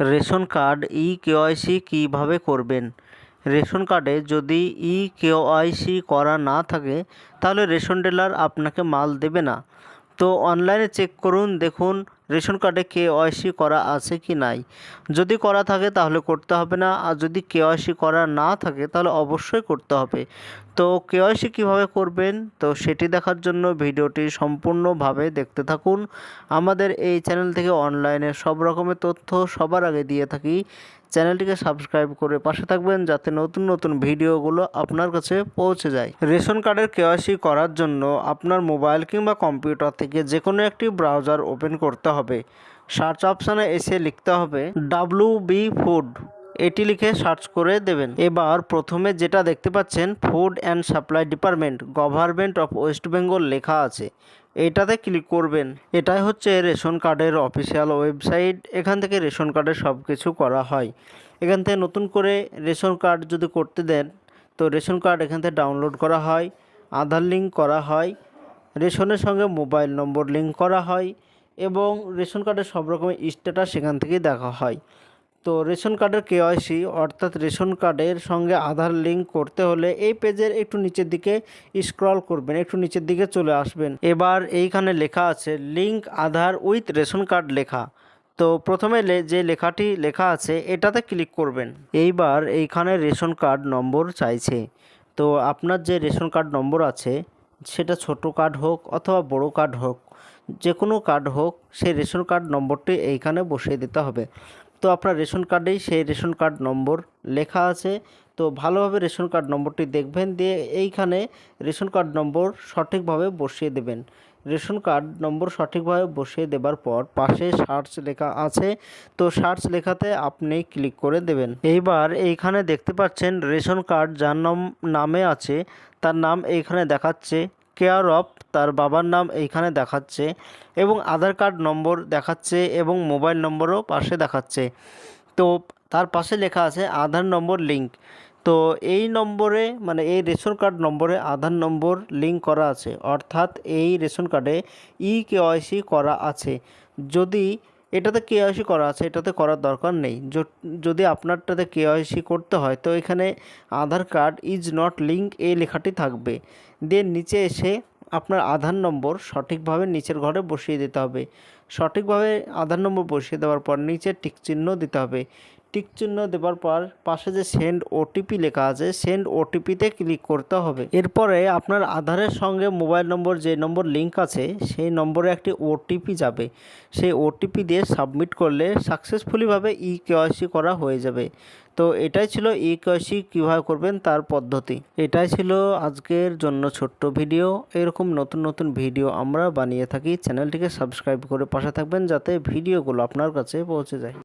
Ration card e KYC কীভাবে করবেন? Ration কার্ডে যদি ই কেওয়াইসি করা না থাকে, তাহলে রেশন ডিলার আপনাকে মাল দেবে না। তো অনলাইনে চেক করুন, দেখুন রেশন কার্ডে কেওয়াইসি করা আছে কি নাই। যদি করা থাকে তাহলে করতে হবে না, আর যদি কেওয়াইসি করা না থাকে তাহলে অবশ্যই করতে হবে। তো কেওয়াইসি কীভাবে করবেন? তো সেটি দেখার জন্য ভিডিওটি সম্পূর্ণভাবে দেখতে থাকুন। আমাদের এই চ্যানেল থেকে অনলাইনে সব রকমের তথ্য সবার আগে দিয়ে থাকি। চ্যানেলটিকে সাবস্ক্রাইব করে পাশে থাকবেন যাতে নতুন নতুন ভিডিওগুলো আপনার কাছে পৌঁছে যায়। রেশন কার্ডের কেওয়াইসি করার জন্য আপনার মোবাইল কিংবা কম্পিউটার থেকে যে কোনো একটি ব্রাউজার ওপেন করতে হবে। সার্চ অপশানে এসে লিখতে হবে ডাব্লু বি ফুড এটি লিখে সার্চ করে দেবেন। এবার প্রথমে যেটা দেখতে পাচ্ছেন food and supply department government of West Bengal লেখা আছে। এইটাতে ক্লিক করবেন। এটাই হচ্ছে রেশন কার্ডের অফিসিয়াল ওয়েবসাইট এখান থেকে রেশন কার্ডের সব কিছু করা হয়। এখান থেকে নতুন করে রেশন কার্ড যদি করতে দেন, তো রেশন কার্ড এখান থেকে ডাউনলোড করা হয়, আধার লিঙ্ক করা হয়, রেশনের সঙ্গে মোবাইল নম্বর লিঙ্ক করা হয়, এবং রেশন কার্ডের সব রকমের স্ট্যাটাস সেখান থেকেই দেখা হয়। তো রেশন কার্ডের কেওয়াইসি অর্থাৎ রেশন কার্ডের সঙ্গে আধার লিঙ্ক করতে হলে এই পেজের একটু নিচের দিকে স্ক্রল করবেন, একটু নিচের দিকে চলে আসবেন। এবার এইখানে লেখা আছে, link Aadhaar with ration card লেখা। তো প্রথমে যে লেখাটি লেখা আছে, এটাতে ক্লিক করবেন। এইবার এইখানে রেশন কার্ড নম্বর চাইছে। তো আপনার যে রেশন কার্ড নম্বর আছে, সেটা ছোট কার্ড হোক অথবা বড় কার্ড হোক যে কোনো কার্ড হোক, সেই রেশন কার্ড নম্বরটি এইখানে বসিয়ে দিতে হবে। তো আপনার রেশন কার্ডেই সেই রেশন কার্ড নম্বর লেখা আছে। তো ভালোভাবে রেশন কার্ড নম্বরটি দেখবেন, দিয়ে এইখানে রেশন কার্ড নম্বর সঠিকভাবে বসিয়ে দেবেন। রেশন কার্ড নম্বর সঠিকভাবে বসিয়ে দেবার পর পাশে সার্চ লেখা আছে। তো সার্চ লেখাতে আপনি ক্লিক করে দেবেন। এইবার এইখানে দেখতে পাচ্ছেন রেশন কার্ড, যার নাম, নামে আছে, তার নাম এইখানে দেখাচ্ছে কেয়ার অফ তার বাবার নাম এইখানে দেখাচ্ছে এবং আধার কার্ড নম্বর দেখাচ্ছে এবং মোবাইল নম্বরও পাশে দেখাচ্ছে। তো তার পাশে লেখা আছে আধার নম্বর লিঙ্ক তো এই নম্বরে মানে এই রেশন কার্ড নম্বরে আধার নম্বর লিঙ্ক করা আছে। অর্থাৎ এই রেশন কার্ডে ই কেওয়াইসি করা আছে। যদি এটাতে কেওয়াইসি করা আছে, এটাতে করার দরকার নেই। যদি আপনারটাতে কেওয়াইসি করতে হয়, তো এখানে Aadhaar card is not link এই লেখাটি থাকবে। দিয়ে নিচে এসে আপনার আধার নম্বর সঠিকভাবে নিচের ঘরে বসিয়ে দিতে হবে। সঠিকভাবে আধার নম্বর বসিয়ে দেওয়ার পর নিচে টিক চিহ্ন দিতে হবে। টিক চিহ্ন দেওয়ার পর পাশে যে সেন্ড ওটিপি লেখা আছে, সেন্ড ওটিপিতে ক্লিক করতে হবে। এরপরে আপনার আধারের সঙ্গে মোবাইল নম্বর যে নম্বর লিঙ্ক আছে, সেই নম্বরে একটি ওটিপি যাবে। সেই ওটিপি দিয়ে সাবমিট করলে সাকসেসফুলিভাবে ই কেওয়াইসি করা হয়ে যাবে। তো এটাই ছিল ই কেওয়াইসি কীভাবে করবেন তার পদ্ধতি। এটাই ছিল আজকের জন্য ছোট্ট ভিডিও। এরকম নতুন নতুন ভিডিও আমরা বানিয়ে থাকি। চ্যানেলটিকে সাবস্ক্রাইব করে পাশে থাকবেন যাতে ভিডিওগুলো আপনার কাছে পৌঁছে যায়।